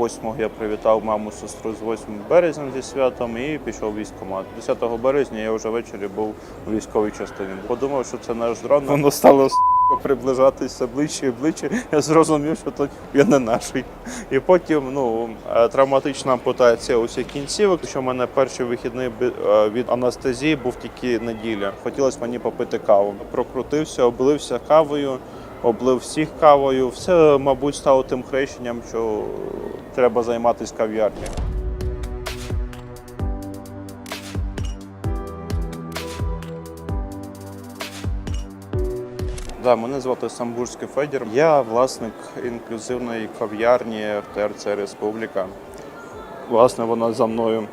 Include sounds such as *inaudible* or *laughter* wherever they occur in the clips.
8 я привітав маму сестру з 8 березня зі святом і пішов військкомат. 10 березня я вже ввечері був у військовій частині. Подумав, що це наш дрон. Воно стало приближатися ближче і ближче. Я зрозумів, що то він не наш. І потім ну, е, травматична ампутація усіх кінцівок. Що в мене перший вихідний е, від анестезії був тільки неділя. Хотілося мені попити каву. Прокрутився, облився кавою, облив всіх кавою. Все, мабуть, стало тим хрещенням, що треба займатися кав'ярнею. Да, мене звати Самбурський Федір. Я власник інклюзивної кав'ярні в ТРЦ Республіка. Власне, вона за мною.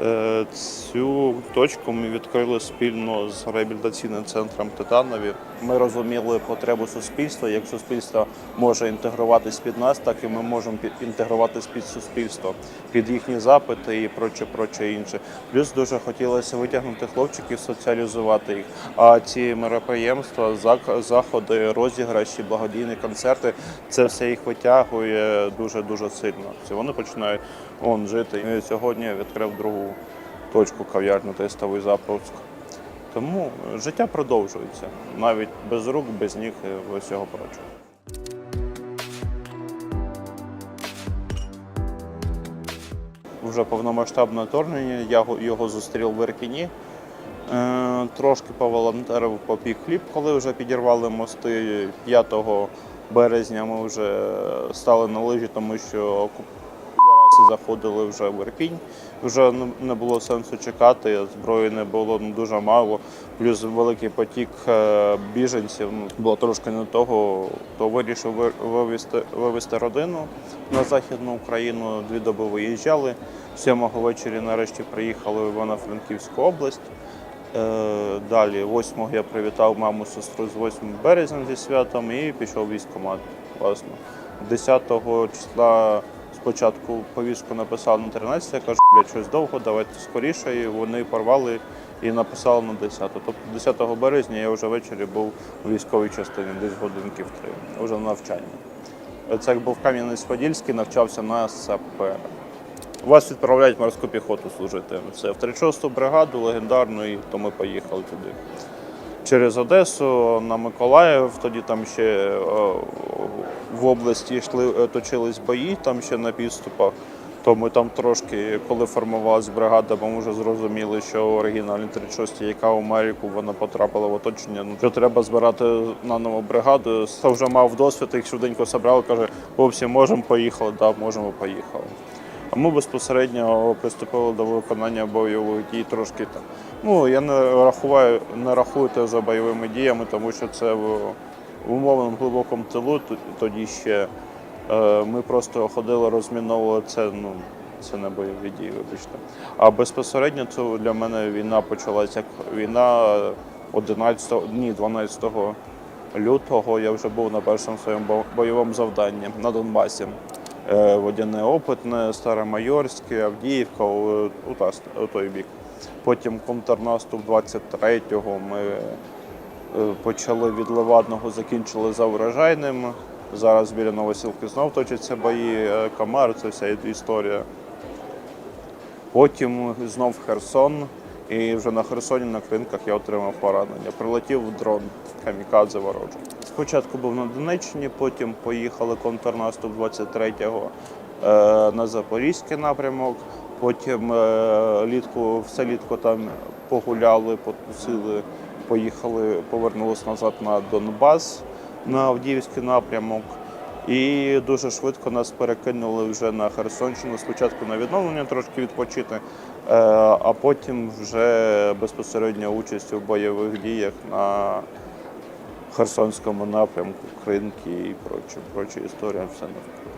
Е, Цю точку ми відкрили спільно з реабілітаційним центром Титанові. Ми розуміли потребу суспільства. Як суспільство може інтегруватись під нас, так і ми можемо інтегруватись під суспільство, під їхні запити і проче, проче інше. Плюс дуже хотілося витягнути хлопчиків, соціалізувати їх. А ці мероприємства, заходи, розіграші, благодійні концерти це все їх витягує дуже дуже сильно. Вони починають он жити. І сьогодні відкрив другу точку кав'ярню тестовий запуск. Тому життя продовжується навіть без рук, без ніг і всього прочого. Вже повномасштабне вторгнення, я його зустрів в Ірпіні. Е, Трошки поволонтерив попік хліб, коли вже підірвали мости 5 березня. Ми вже стали на лижі, тому що заходили вже в Ірпінь. Вже не- було сенсу чекати, зброї не було ну, дуже мало. Плюс великий потік е, біженців. Ну, було трошки не того, то вирішив вивезти, вивезти родину на Західну Україну. Дві доби виїжджали. Сьомого ввечері нарешті приїхали в Івано-Франківську область. Е, Далі, 8 я привітав маму сестру з 8 березня зі святом і пішов військкомат. Власне. 10 числа спочатку повістку написав на 13, я кажу, блядь, щось довго, давайте скоріше. І вони порвали і написали на 10. Тобто 10 березня я вже ввечері був у військовій частині, десь годинків три, вже на навчанні. Це як був Кам'янець-Подільський, навчався на САП. Вас відправляють в морську піхоту служити. Це в 36-ту бригаду легендарну, і то ми поїхали туди. Через Одесу на Миколаїв, тоді там ще в області йшли, е, точились бої, там ще на підступах. То ми там трошки, коли формувалась бригада, ми вже зрозуміли, що оригінальні 36 яка в Америку вона потрапила в оточення. Ну що треба збирати на нову бригаду. Хто вже мав досвід, їх швиденько зібрали, каже, хлопці, можемо поїхали, да, можемо поїхали. А ми безпосередньо приступили до виконання бойових дій трошки так. Ну я не рахую, не рахую це за бойовими діями, тому що це в, умовному глибокому тилу. Тоді ще е, ми просто ходили, розміновували це. Ну це не бойові дії, вибачте. А безпосередньо це для мене війна почалася як війна 11, ні, 12 лютого. Я вже був на першому своєму бойовому завданні на Донбасі. Е, Водяне опитне, Старомайорське, Авдіївка, у, у, той бік. Потім контрнаступ 23-го ми е, почали від Левадного, закінчили за врожайним. Зараз біля Новосілки знов точаться бої, е, Камар, це вся історія. Потім знов Херсон, і вже на Херсоні на кринках я отримав поранення. Прилетів в дрон камікадзе ворожий. Спочатку був на Донеччині, потім поїхали контрнаступ 23-го е, на Запорізький напрямок. Потім е, літку, все літко там погуляли, потусили, поїхали, повернулися назад на Донбас на Авдіївський напрямок. І дуже швидко нас перекинули вже на Херсонщину. Спочатку на відновлення трошки відпочити, е, а потім вже безпосередньо участь у бойових діях на Херсонському напрямку, Кринки і прочі, прочі історія. Все навколо.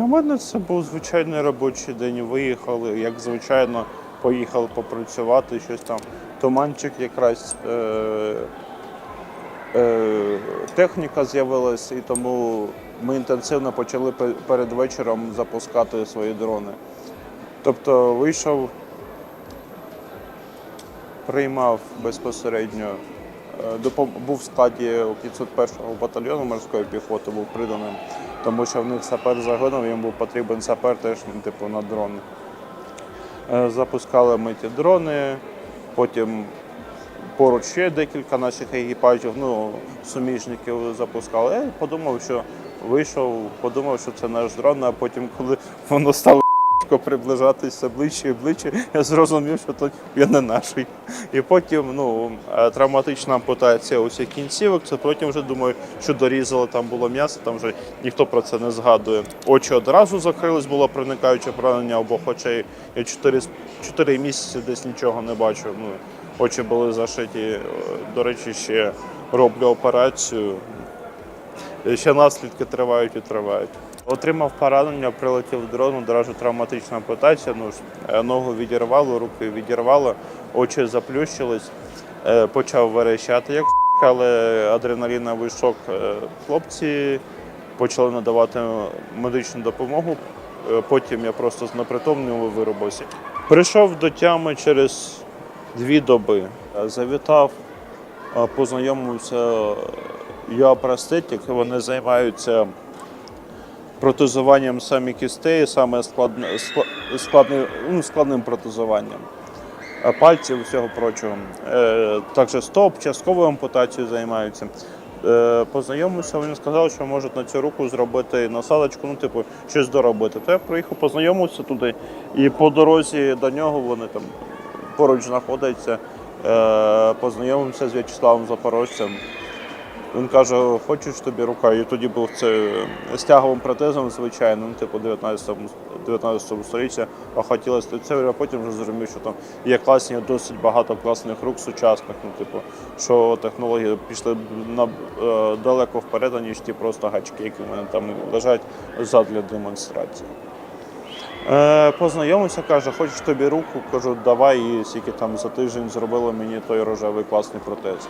Для мене це був звичайний робочий день. Виїхали, як звичайно, поїхали попрацювати, щось там. Туманчик якраз е, е, техніка з'явилась, і тому ми інтенсивно почали пе- перед вечором запускати свої дрони. Тобто вийшов приймав безпосередньо, був в складі 501-го батальйону морської піхоти, був приданим, тому що в них сапер загинув, їм був потрібен сапер теж типу, на дрон. Е, Запускали ми ті дрони, потім поруч ще декілька наших екіпажів, ну, суміжників запускали. Я подумав, що вийшов, подумав, що це наш дрон, а потім, коли воно стало приближатися ближче і ближче, я зрозумів, що то він не наш. І потім ну, е, травматична ампутація усіх кінцівок, це потім вже думаю, що дорізали, там було м'ясо, там вже ніхто про це не згадує. Очі одразу закрились, було проникаюче поранення обох очей. Я 4, 4 місяці десь нічого не бачив. Ну, очі були зашиті. Е, До речі, ще роблю операцію. Ще наслідки тривають і тривають. Отримав поранення, прилетів дрон, одразу травматична ампутація. Ну, е, ногу відірвало, руки відірвало, очі заплющились, е, почав верещати, як але адреналіновий шок. Е, Хлопці почали надавати медичну допомогу. Потім я просто знепритомнив і виробився. Прийшов до тями через дві доби. Завітав, познайомився юапростетик, вони займаються протезуванням самі кістей, саме складне, скла- складне, ну, складним протезуванням е, пальців і всього прочого. Е, Також стоп, частковою ампутацією займаються. Е, Познайомився, він сказав, що можуть на цю руку зробити насадочку, ну, типу, щось доробити. То я приїхав, познайомився туди, і по дорозі до нього вони там поруч знаходяться. Е, Познайомився з В'ячеславом Запорожцем. Він каже, хочеш тобі рука. І тоді був це з тяговим протезом, звичайно, ну, типу 19 19 століття, а хотілося це, а потім вже зрозумів, що там є класні, досить багато класних рук сучасних. Ну, типу, що технології пішли на е, далеко вперед, ніж ті просто гачки, які в мене там лежать задля демонстрації. Е, познайомився, каже, хочеш тобі руку, кажу, давай, і скільки там за тиждень зробили мені той рожевий класний протез.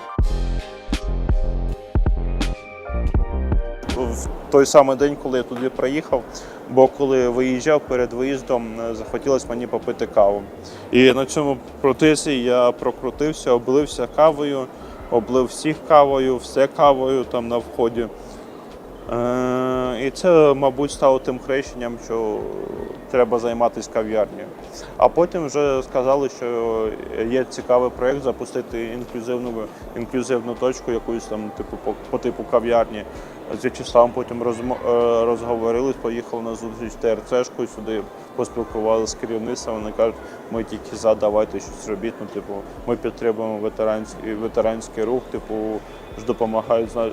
Той самий день, коли я туди приїхав, бо коли виїжджав перед виїздом, е, захотілося мені попити каву. І на цьому протезі я прокрутився, облився кавою, облив всіх кавою, все кавою там на вході. Е, І це, мабуть, стало тим хрещенням, що треба займатися кав'ярнею. А потім вже сказали, що є цікавий проєкт запустити інклюзивну, інклюзивну точку, якусь там типу по, по типу кав'ярні. З В'ячеславом потім розмо, е, розговорились, поїхали на зустріч ТРЦшкою сюди, поспілкувалися з керівництвом. Вони кажуть, ми тільки за, давайте щось робіть. Ну, типу, ми підтримуємо ветеранський, ветеранський рух, типу, ж допомагають е,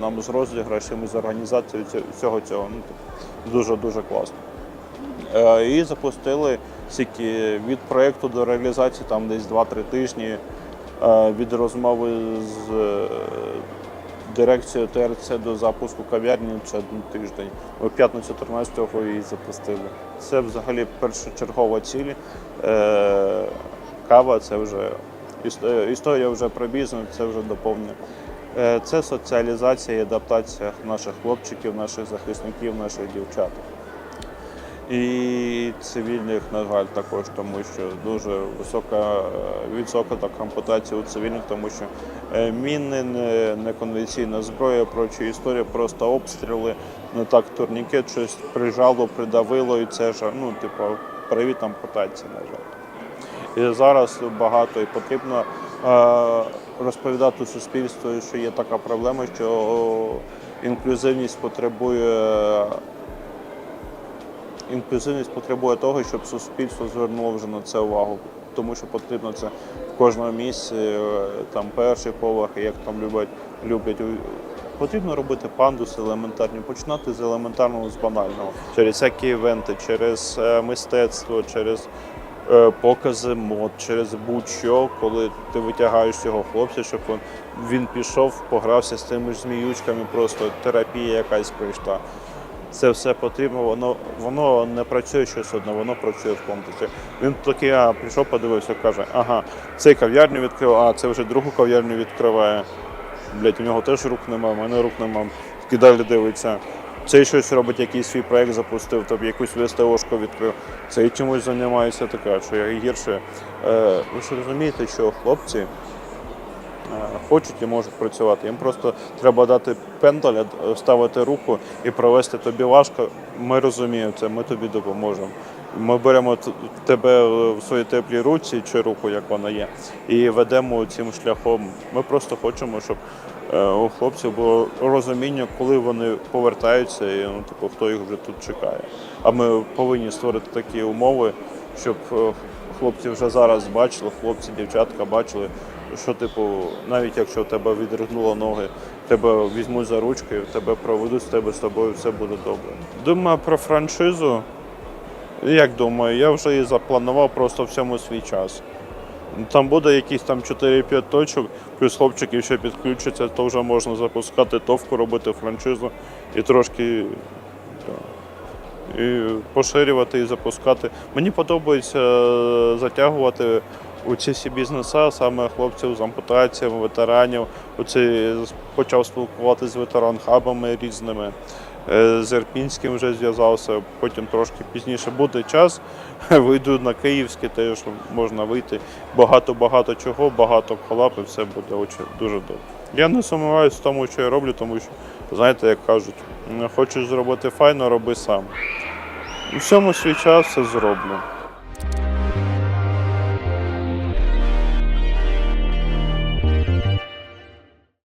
нам з розіграшами, з організацією цього- цього. Ну, типу, дуже дуже класно. Е, І запустили стільки від проєкту до реалізації там десь 2-3 тижні. Е, Від розмови з е, дирекцією ТРЦ до запуску кав'ярні це один тиждень. У п'ятницю 13-го її запустили. Це взагалі першочергова ціль. Кава це вже історія вже про бізнес, це вже доповнення. Це соціалізація і адаптація наших хлопчиків, наших захисників, наших дівчат. І цивільних, на жаль, також, тому що дуже висока відсока така ампутація у цивільних, тому що е, міни, не- неконвенційна зброя, прочі історія, просто обстріли, не так турнікет, щось прижало, придавило, і це ж ну, типу, привіт ампутації, на жаль. І зараз багато і потрібно е, розповідати суспільству, що є така проблема, що інклюзивність потребує інклюзивність потребує того, щоб суспільство звернуло вже на це увагу. Тому що потрібно це в кожному місці, е, там перший поверх, як там люблять, люблять. Потрібно робити пандуси елементарні, починати з елементарного, з банального. Через всякі івенти, через е, мистецтво, через е, покази мод, через будь-що, коли ти витягаєш цього хлопця, щоб він, він пішов, погрався з тими ж зміючками, просто терапія якась прийшла. Це все потрібно, воно, воно не працює щось одне, воно працює в комплексі. Він такий, а прийшов, подивився, каже, ага, цей кав'ярню відкрив, а це вже другу кав'ярню відкриває. Блять, у нього теж рук немає, у мене рук немає. Такий далі дивиться. цей щось робить, якийсь свій проект запустив, тобі якусь ВСТОшку відкрив, цей чимось займається таке, що я гірше. Е, ви ж розумієте, що хлопці хочуть і можуть працювати. Їм просто треба дати пендаля, вставити руку і провести тобі важко. Ми розуміємо це, ми тобі допоможемо. Ми беремо тебе в свої теплі руці чи руку, як вона є, і ведемо цим шляхом. Ми просто хочемо, щоб е, у хлопців було розуміння, коли вони повертаються, і ну, типу, хто їх вже тут чекає. А ми повинні створити такі умови, щоб е, хлопці вже зараз бачили, хлопці, дівчатка бачили, що типу, навіть якщо в тебе відригнуло ноги, тебе візьмуть за ручки, тебе проведуть з тебе з тобою, все буде добре. Думаю про франшизу. Як думаю, я вже її запланував просто всьому свій час. Там буде якісь там 4-5 точок, плюс хлопчики ще підключаться, то вже можна запускати товку, робити франшизу і трошки і поширювати і запускати. Мені подобається е, затягувати у ці всі бізнеси, саме хлопців з ампутаціями, ветеранів. Оці почав спілкуватися з ветеран-хабами різними. Е, З Ірпінським вже зв'язався, потім трошки пізніше буде час. *laughs* Вийду на Київське, теж можна вийти. Багато-багато чого, багато колаб і все буде очень- дуже добре. Я не сумніваюся в тому, що я роблю, тому що, знаєте, як кажуть, «М, хочеш зробити файно, роби сам. У всьому свій час все зроблю.